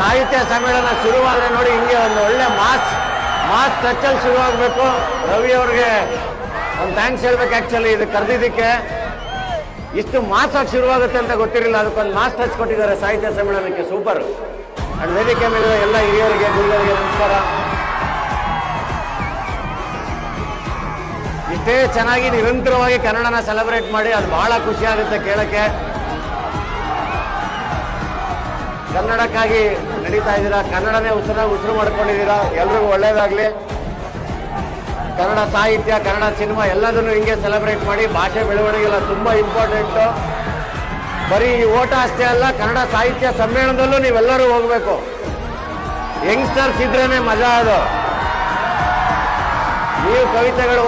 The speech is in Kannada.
ಸಾಹಿತ್ಯ ಸಮ್ಮೇಳನ ಶುರುವಾದ್ರೆ ನೋಡಿ ಹಿಂಗೆ ಒಂದು ಒಳ್ಳೆ ಮಾಸ್ ಮಾಸ್ ಟಚ್ಚಲ್ಲಿ ಶುರುವಾಗಬೇಕು. ರವಿ ಅವ್ರಿಗೆ ಒಂದು ಥ್ಯಾಂಕ್ಸ್ ಹೇಳ್ಬೇಕು ಆ್ಯಕ್ಚುಲಿ ಇದು ಕರೆದಿದ್ದಕ್ಕೆ. ಇಷ್ಟು ಮಾಸ್ ಆಗಿ ಶುರುವಾಗುತ್ತೆ ಅಂತ ಗೊತ್ತಿರಲಿಲ್ಲ, ಅದಕ್ಕೊಂದು ಮಾಸ್ ಟಚ್ ಕೊಟ್ಟಿದ್ದಾರೆ ಸಾಹಿತ್ಯ ಸಮ್ಮೇಳನಕ್ಕೆ. ಸೂಪರ್ ಅಂಡ್ ವೇದಿಕೆ ಮೇಲೆ ಎಲ್ಲ ಹಿರಿಯರಿಗೆ, ಗುರುಗಳಿಗೆ ನಮಸ್ಕಾರ. ಇಷ್ಟೇ ಚೆನ್ನಾಗಿ ನಿರಂತರವಾಗಿ ಕನ್ನಡನ ಸೆಲೆಬ್ರೇಟ್ ಮಾಡಿ, ಅದು ಬಹಳ ಖುಷಿ ಆಗುತ್ತೆ ಕೇಳಕ್ಕೆ. ಕನ್ನಡಕ್ಕಾಗಿ ನಡೀತಾ ಇದ್ದೀರಾ? ಕನ್ನಡನೇ ಉಸಿರ, ಉಸಿರು ಮಾಡ್ಕೊಂಡಿದ್ದೀರಾ? ಎಲ್ರಿಗೂ ಒಳ್ಳೇದಾಗಲಿ. ಕನ್ನಡ ಸಾಹಿತ್ಯ, ಕನ್ನಡ ಸಿನಿಮಾ ಎಲ್ಲದನ್ನು ಹಿಂಗೆ ಸೆಲೆಬ್ರೇಟ್ ಮಾಡಿ, ಭಾಷೆ ಬೆಳವಣಿಗೆ ಎಲ್ಲ ತುಂಬಾ ಇಂಪಾರ್ಟೆಂಟು ಬರೀ ಈ ಓಟ ಅಷ್ಟೇ ಅಲ್ಲ, ಕನ್ನಡ ಸಾಹಿತ್ಯ ಸಮ್ಮೇಳನದಲ್ಲೂ ನೀವೆಲ್ಲರೂ ಹೋಗ್ಬೇಕು. ಯಂಗ್ಸ್ಟರ್ಸ್ ಇದ್ರೇನೆ ಮಜಾ ಅದು. ನೀವು ಕವಿತೆಗಳು